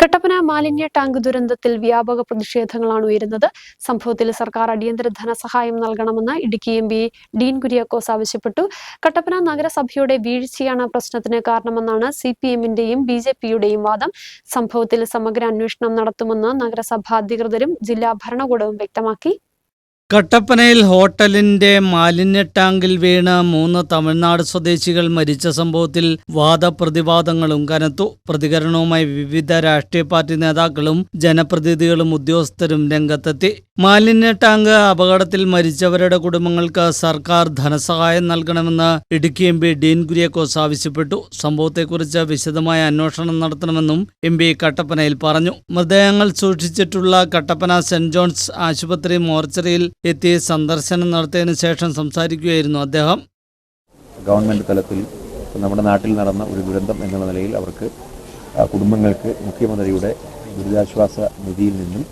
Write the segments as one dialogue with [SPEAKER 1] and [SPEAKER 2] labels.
[SPEAKER 1] കട്ടപ്പന മാലിന്യ ടാങ്ക് ദുരന്തത്തിൽ വ്യാപക പ്രതിഷേധങ്ങളാണ് ഉയരുന്നത്. സംഭവത്തിൽ സർക്കാർ അടിയന്തര ധനസഹായം നൽകണമെന്ന് ഇടുക്കി എം പി ഡീൻ കുര്യാക്കോസ് ആവശ്യപ്പെട്ടു. കട്ടപ്പന നഗരസഭയുടെ വീഴ്ചയാണ് പ്രശ്നത്തിന് കാരണമെന്നാണ് സി പി എമ്മിന്റെയും ബി ജെ പിയുടെയും വാദം. സംഭവത്തിൽ സമഗ്ര അന്വേഷണം നടത്തുമെന്ന് നഗരസഭാ അധികൃതരും ജില്ലാ ഭരണകൂടവും വ്യക്തമാക്കി.
[SPEAKER 2] കട്ടപ്പനയിൽ ഹോട്ടലിന്റെ മാലിന്യ ടാങ്കിൽ വീണ് മൂന്ന് തമിഴ്നാട് സ്വദേശികൾ മരിച്ച സംഭവത്തിൽ വാദപ്രതിവാദങ്ങളും കനത്തു. പ്രതികരണവുമായി വിവിധ രാഷ്ട്രീയ പാർട്ടി നേതാക്കളും ജനപ്രതിനിധികളും ഉദ്യോഗസ്ഥരും രംഗത്തെത്തി. മാലിന്യ ടാങ്ക് അപകടത്തിൽ മരിച്ചവരുടെ കുടുംബങ്ങൾക്ക് സർക്കാർ ധനസഹായം നൽകണമെന്ന് ഇടുക്കി എം പി ഡീൻ കുര്യാക്കോസ് ആവശ്യപ്പെട്ടു. സംഭവത്തെക്കുറിച്ച് വിശദമായ അന്വേഷണം നടത്തണമെന്നും എം പി കട്ടപ്പനയിൽ പറഞ്ഞു. മൃതദേഹങ്ങൾ സൂക്ഷിച്ചിട്ടുള്ള കട്ടപ്പന സെന്റ് ജോൺസ് ആശുപത്രി മോർച്ചറിയിൽ എത്തി സന്ദർശനം നടത്തിയതിനു ശേഷം സംസാരിക്കുകയായിരുന്നു അദ്ദേഹം.
[SPEAKER 3] ഗവൺമെന്റ് തലത്തിൽ നമ്മുടെ നാട്ടിൽ നടന്ന ഒരു ദുരന്തം എന്നുള്ള നിലയിൽ അവർക്ക് കുടുംബങ്ങൾക്ക് മുഖ്യമന്ത്രിയുടെ ദുരിതാശ്വാസ നിധിയിൽ നിന്നും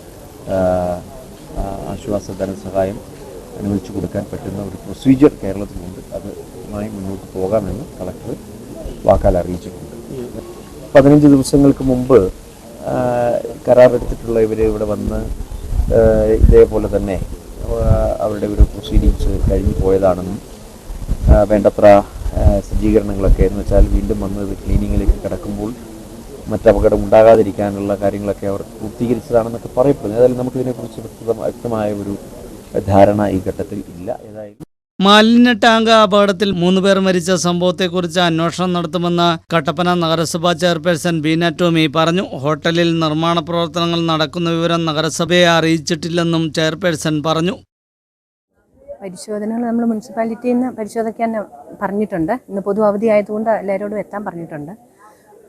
[SPEAKER 3] ആശ്വാസ ധനസഹായം അനുവദിച്ചു കൊടുക്കാൻ പറ്റുന്ന ഒരു പ്രൊസീജിയർ കേരളത്തിലുണ്ട്. അതുമായി മുന്നോട്ട് പോകാമെന്ന് കളക്ടർ വാക്കാൽ അറിയിച്ചിട്ടുണ്ട്. പതിനഞ്ച് ദിവസങ്ങൾക്ക് മുമ്പ് കരാറെടുത്തിട്ടുള്ള ഇവർ ഇവിടെ വന്ന് ഇതേപോലെ തന്നെ അവരുടെ ഒരു പ്രൊസീഡിങ്സ് കഴിഞ്ഞു പോയതാണെന്നും വേണ്ടത്ര സജ്ജീകരണങ്ങളൊക്കെ എന്ന് വെച്ചാൽ വീണ്ടും വന്ന് ഇത് ക്ലീനിങ്ങിലേക്ക് കിടക്കുമ്പോൾ മറ്റപകടം ഉണ്ടാകാതിരിക്കാനുള്ള കാര്യങ്ങളൊക്കെ അവർ പൂർത്തീകരിച്ചതാണെന്നൊക്കെ പറയപ്പെടുന്നു. ഏതായാലും നമുക്കിതിനെക്കുറിച്ച് വ്യക്തമായ ഒരു ധാരണ ഈ ഘട്ടത്തിൽ ഇല്ല. ഏതായാലും
[SPEAKER 2] മാലിന്യ ടാങ്ക് അപകടത്തിൽ മൂന്ന് പേർ മരിച്ച സംഭവത്തെക്കുറിച്ച് അന്വേഷണം നടത്തുമെന്ന് കട്ടപ്പന നഗരസഭാ ചെയർപേഴ്സൺ ബീന ടോമി പറഞ്ഞു. ഹോട്ടലിൽ നിർമ്മാണ പ്രവർത്തനങ്ങൾ നടക്കുന്ന വിവരം നഗരസഭയെ അറിയിച്ചിട്ടില്ലെന്നും ചെയർപേഴ്സൺ പറഞ്ഞു.
[SPEAKER 4] പരിശോധനകൾ നമ്മൾ മുനിസിപ്പാലിറ്റിയിൽ നിന്ന് പരിശോധിക്കാൻ പറഞ്ഞിട്ടുണ്ട്. ഇന്ന് പൊതു അവധി ആയതുകൊണ്ട് എല്ലാവരോടും എത്താൻ പറഞ്ഞിട്ടുണ്ട്.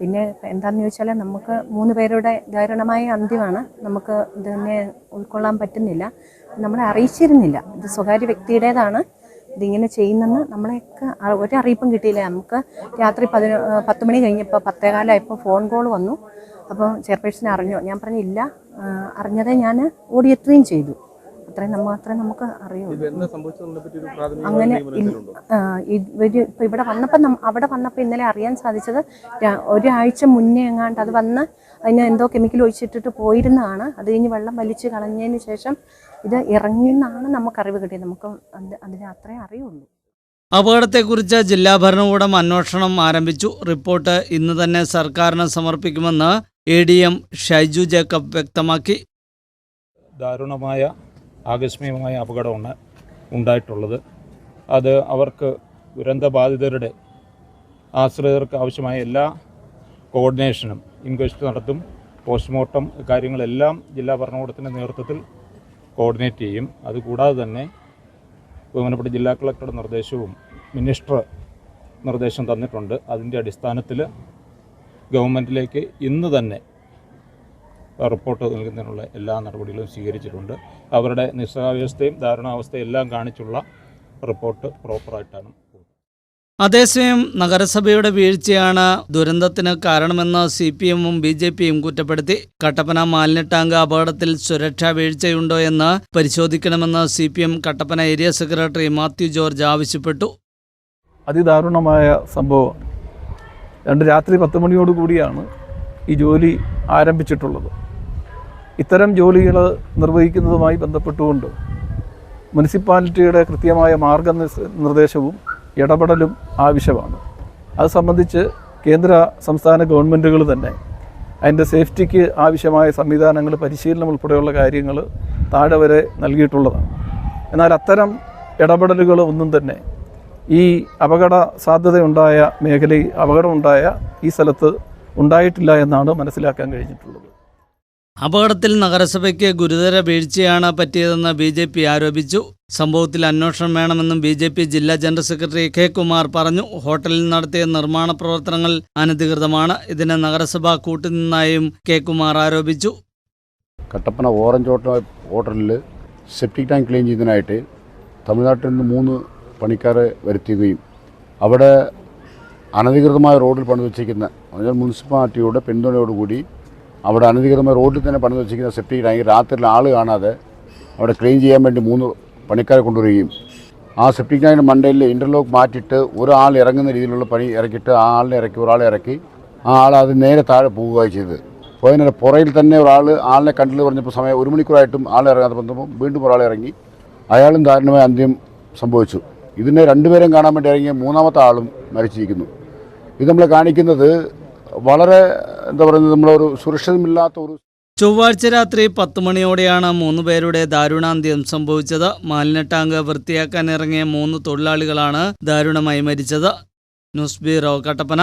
[SPEAKER 4] പിന്നെ എന്താണെന്ന് ചോദിച്ചാൽ നമുക്ക് മൂന്ന് പേരുടെ ദാരുണമായ അന്ത്യമാണ്. നമുക്ക് ഇതിനെ ഉൾക്കൊള്ളാൻ പറ്റുന്നില്ല. നമ്മളെ അറിയിച്ചിരുന്നില്ല. ഇത് സ്വകാര്യ വ്യക്തിയുടേതാണ്. ഇതിങ്ങനെ ചെയ്യുന്നെന്ന് നമ്മളെയൊക്കെ ഒരറിയിപ്പും കിട്ടിയില്ല. നമുക്ക് രാത്രി പതിനൊ പത്ത് മണി കഴിഞ്ഞപ്പോൾ പത്തേകാലായപ്പോൾ ഫോൺ കോൾ വന്നു. അപ്പോൾ ചെയർപേഴ്സൺ അറിഞ്ഞു. ഞാൻ പറഞ്ഞില്ല അറിഞ്ഞതേ ഞാൻ ഓടിയെത്തുകയും ചെയ്തു. അത്രയും മാത്രമേ അത്രയും നമുക്ക് അറിയുള്ളൂ. അങ്ങനെ ഇവർ ഇപ്പൊ ഇവിടെ വന്നപ്പോൾ അവിടെ വന്നപ്പോൾ ഇന്നലെ അറിയാൻ സാധിച്ചത് ഒരാഴ്ച മുന്നേ എങ്ങാണ്ട് അത് വന്ന് അതിന് എന്തോ കെമിക്കൽ ഒഴിച്ചിട്ടിട്ട് പോയിരുന്നതാണ്. അത് കഴിഞ്ഞ് വെള്ളം വലിച്ചു കളഞ്ഞതിന് ശേഷം ഇത് ഇറങ്ങിയെന്നാണ് നമുക്ക് അറിവ് കിട്ടിയത്. നമുക്ക് അത് അതിന് അത്രയും അറിയുള്ളൂ.
[SPEAKER 2] അപകടത്തെക്കുറിച്ച് ജില്ലാ ഭരണകൂടം അന്വേഷണം ആരംഭിച്ചു. റിപ്പോർട്ട് ഇന്ന് തന്നെ സർക്കാരിന് സമർപ്പിക്കുമെന്ന് A D M Shaiju Jacob വ്യക്തമാക്കി.
[SPEAKER 5] ദാരുണമായ ആകസ്മികമായ അപകടമാണ് ഉണ്ടായിട്ടുള്ളത്. അത് അവർക്ക് ദുരന്തബാധിതരുടെ ആശ്രിതർക്ക് ആവശ്യമായ എല്ലാ കോർഡിനേഷനും ഇൻക്വസ്റ്റ് നടത്തും പോസ്റ്റ്മോർട്ടം കാര്യങ്ങളെല്ലാം ജില്ലാ ഭരണകൂടത്തിന്റെ നേതൃത്വത്തിൽ കോർഡിനേറ്റ് ചെയ്യും. അതുകൂടാതെ തന്നെ ബഹുമാനപ്പെട്ട ജില്ലാ കളക്ടറുടെ നിർദ്ദേശവും മിനിസ്റ്റർ നിർദ്ദേശം തന്നിട്ടുണ്ട്. അതിന്റെ അടിസ്ഥാനത്തിൽ ഗവൺമെന്റിലേക്ക് ഇന്ന് തന്നെ റിപ്പോർട്ട് നൽകുന്നതിനുള്ള എല്ലാ നടപടികളും സ്വീകരിച്ചിട്ടുണ്ട്. അവരുടെ നിസ്സഹാവ്യവസ്ഥയും ധാരണാവസ്ഥയും എല്ലാം കാണിച്ചുള്ള റിപ്പോർട്ട് പ്രോപ്പറായിട്ടാണ്
[SPEAKER 2] അതേസമയം നഗരസഭയുടെ വീഴ്ചയാണ് ദുരന്തത്തിന് കാരണമെന്ന് സി പി എമ്മും ബി ജെ പിയും കുറ്റപ്പെടുത്തി. കട്ടപ്പന മാലിന്യ ടാങ്ക് അപകടത്തിൽ സുരക്ഷാ വീഴ്ചയുണ്ടോ എന്ന് പരിശോധിക്കണമെന്ന് C P M Kattappana area secretary Mathew George ആവശ്യപ്പെട്ടു.
[SPEAKER 6] അതിദാരുണമായ സംഭവം രണ്ട് രാത്രി പത്ത് മണിയോട് കൂടിയാണ് ഈ ജോലി ആരംഭിച്ചിട്ടുള്ളത്. ഇത്തരം ജോലികൾ നിർവഹിക്കുന്നതുമായി ബന്ധപ്പെട്ടുകൊണ്ട് മുനിസിപ്പാലിറ്റിയുടെ കൃത്യമായ മാർഗനിർദ്ദേശവും നിർദ്ദേശവും ഇടപെടലും ആവശ്യമാണ്. അത് സംബന്ധിച്ച് കേന്ദ്ര സംസ്ഥാന ഗവൺമെന്റുകൾ തന്നെ അതിന്റെ സേഫ്റ്റിക്ക് ആവശ്യമായ സംവിധാനങ്ങൾ പരിശീലനം ഉൾപ്പെടെയുള്ള കാര്യങ്ങൾ താഴെ വരെ നൽകിയിട്ടുള്ളതാണ്. എന്നാൽ അത്തരം ഇടപെടലുകൾ ഒന്നും തന്നെ ഈ അപകട സാധ്യതയുണ്ടായ മേഖലയിൽ അപകടമുണ്ടായ ഈ സ്ഥലത്ത് ഉണ്ടായിട്ടില്ല എന്നാണ് മനസ്സിലാക്കാൻ കഴിഞ്ഞിട്ടുള്ളത്.
[SPEAKER 2] അപകടത്തിൽ നഗരസഭയ്ക്ക് ഗുരുതര വീഴ്ചയാണ് പറ്റിയതെന്ന് ബി ജെ പി ആരോപിച്ചു. സംഭവത്തിൽ അന്വേഷണം വേണമെന്നും ബി ജെ പി ജില്ലാ ജനറൽ സെക്രട്ടറി കെ കുമാർ പറഞ്ഞു. ഹോട്ടലിൽ നടത്തിയ നിർമ്മാണ പ്രവർത്തനങ്ങൾ അനധികൃതമാണ്. ഇതിനെ നഗരസഭ കൂട്ടുനിന്നായും കെ കുമാർ ആരോപിച്ചു.
[SPEAKER 7] കട്ടപ്പന ഓറഞ്ച് ഹോട്ടലിൽ സെപ്റ്റിക് ടാങ്ക് ക്ലീൻ ചെയ്യുന്നതിനായിട്ട് തമിഴ്നാട്ടിൽ നിന്ന് മൂന്ന് പണിക്കാരെ വരുത്തുകയും അവിടെ അനധികൃതമായ റോഡിൽ പണി വെച്ചിരിക്കുന്ന അതിനാൽ മുനിസിപ്പാലിറ്റിയുടെ പിന്തുണയോടുകൂടി അവിടെ അനധികൃതമായ റോഡിൽ തന്നെ പണിത് വെച്ചിരിക്കുന്ന സെപ്റ്റിക് ടാങ്ക് രാത്രിയിൽ ആൾ കാണാതെ അവിടെ ക്ലീൻ ചെയ്യാൻ വേണ്ടി മൂന്ന് പണിക്കാരെ കൊണ്ടുവരികയും ആ സെപ്റ്റിക് ടാങ്കിന്റെ മണ്ടയിൽ ഇന്റർലോക്ക് മാറ്റിയിട്ട് ഒരാൾ ഇറങ്ങുന്ന രീതിയിലുള്ള പണി ഇറക്കിയിട്ട് ആ ആളിനെ ഇറക്കി ഒരാളെ ഇറക്കി ആ ആൾ അത് നേരെ താഴെ പോവുകയാണ് ചെയ്തത്. പോയതിന് പുറയിൽ തന്നെ ഒരാൾ ആളിനെ കണ്ടിൽ പറഞ്ഞപ്പോൾ സമയം ഒരു മണിക്കൂറായിട്ടും ആളെ ഇറങ്ങാതെ പറഞ്ഞപ്പോൾ വീണ്ടും ഒരാളെ ഇറങ്ങി. അയാളും ദാരുണമായ അന്ത്യം സംഭവിച്ചു. ഇതിനെ രണ്ടുപേരും കാണാൻ വേണ്ടി ഇറങ്ങിയ മൂന്നാമത്തെ ആളും മരിച്ചിരിക്കുന്നു. ഇത് നമ്മളെ കാണിക്കുന്നത് വളരെ എന്താ പറയുന്നത് നമ്മളൊരു സുരക്ഷിതമില്ലാത്ത ഒരു
[SPEAKER 2] ചൊവ്വാഴ്ച രാത്രി പത്ത് മണിയോടെയാണ് മൂന്ന് പേരുടെ ദാരുണാന്ത്യം സംഭവിച്ചത്. മാലിന്യ ടാങ്ക് വൃത്തിയാക്കാൻ ഇറങ്ങിയ മൂന്ന് തൊഴിലാളികളാണ് ദാരുണമായി മരിച്ചത്. News bureau Kattappana.